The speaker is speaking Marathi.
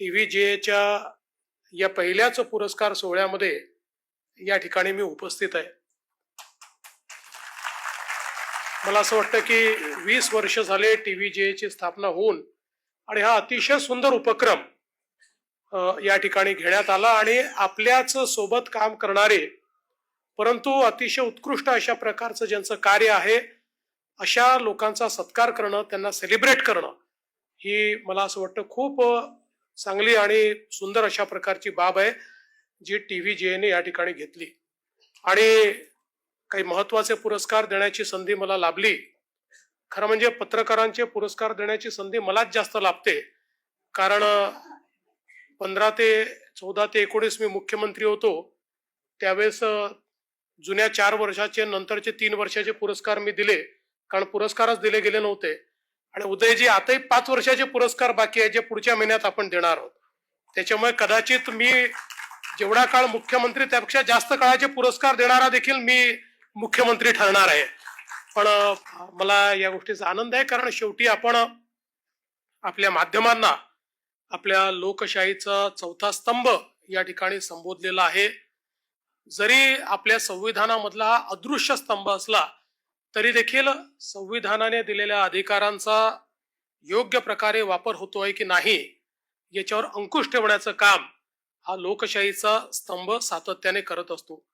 टी व्ही जेच्या या पहिल्याच पुरस्कार सोहळ्यामध्ये या ठिकाणी मी उपस्थित आहे. मला असं वाटतं की वीस वर्ष झाले टी व्ही जेची स्थापना होऊन आणि हा अतिशय सुंदर उपक्रम या ठिकाणी घेण्यात आला आणि आपल्याच सोबत काम करणारे परंतु अतिशय उत्कृष्ट अशा प्रकारचं ज्यांचं कार्य आहे अशा लोकांचा सत्कार करणं त्यांना सेलिब्रेट करणं ही मला असं वाटतं खूप चांगली आणि सुंदर अशा प्रकारची बाब आहे जी टी व्ही जेने या ठिकाणी घेतली. आणि काही महत्त्वाचे पुरस्कार देण्याची संधी मला लाभली. खरं म्हणजे पत्रकारांचे पुरस्कार देण्याची संधी मलाच जास्त लाभते. कारण पंधरा ते चौदा ते एकोणीस मी मुख्यमंत्री होतो. त्यावेळेस जुन्या चार वर्षाचे नंतरचे तीन वर्षाचे पुरस्कार मी दिले. कारण पुरस्कारच दिले गेले नव्हते. आणि उदयजी आताही पाच वर्षाचे पुरस्कार बाकी आहे जे पुढच्या महिन्यात आपण देणार आहोत. त्याच्यामुळे कदाचित मी जेवढा काळ मुख्यमंत्री त्यापेक्षा जास्त काळाचे पुरस्कार देणारा देखील मी मुख्यमंत्री ठरणार आहे. पण मला या गोष्टीचा आनंद आहे कारण शेवटी आपण आपल्या माध्यमांना आपल्या लोकशाहीचा चौथा स्तंभ या ठिकाणी संबोधलेला आहे. जरी आपल्या संविधानामधला हा अदृश्य स्तंभ असला तरी देखील संविधानाने दिलेल्या अधिकारांचा योग्य प्रकारे वापर होतोय की नाही याच्यावर अंकुश ठेवण्याचं काम हा लोकशाहीचा स्तंभ सातत्याने करत असतो.